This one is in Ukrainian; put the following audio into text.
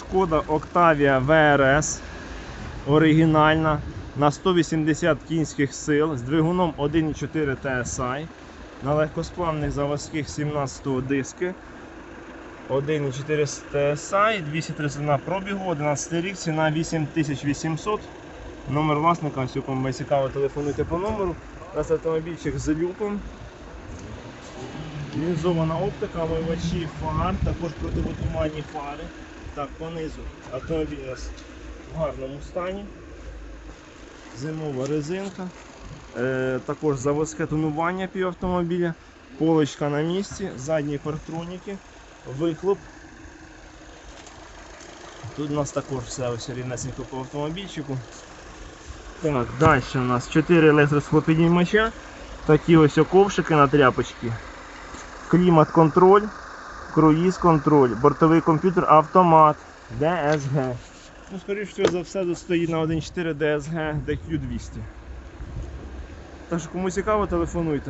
Шкода Octavia VRS. Оригінальна на 180 кінських сил з двигуном 1.4 TSI на легкосплавних заводських 17-го диски. 1.4 TSI, 231 пробігу, 11 рік, ціна 8800. Номер власника, ось кому цікаво, телефонуйте по номеру. Нас автомобільчик з люком. Лінзована оптика, омивачі фар, також противотуманні фари. Так, понизу автомобіль у нас в гарному стані. Зимова резинка. Е, також заводське тонування пів автомобіля. Полочка на місці, задні партроніки, вихлоп. Тут у нас також все ось рівнесенько по автомобільчику. Так, далі у нас 4 електросхлопідіймача, такі ось ковшики на тряпочки, клімат-контроль, круїз-контроль, бортовий комп'ютер, автомат, DSG. Ну, скоріш за все, стоїть на 1.4 DSG DQ200. Так що кому цікаво, телефонуйте.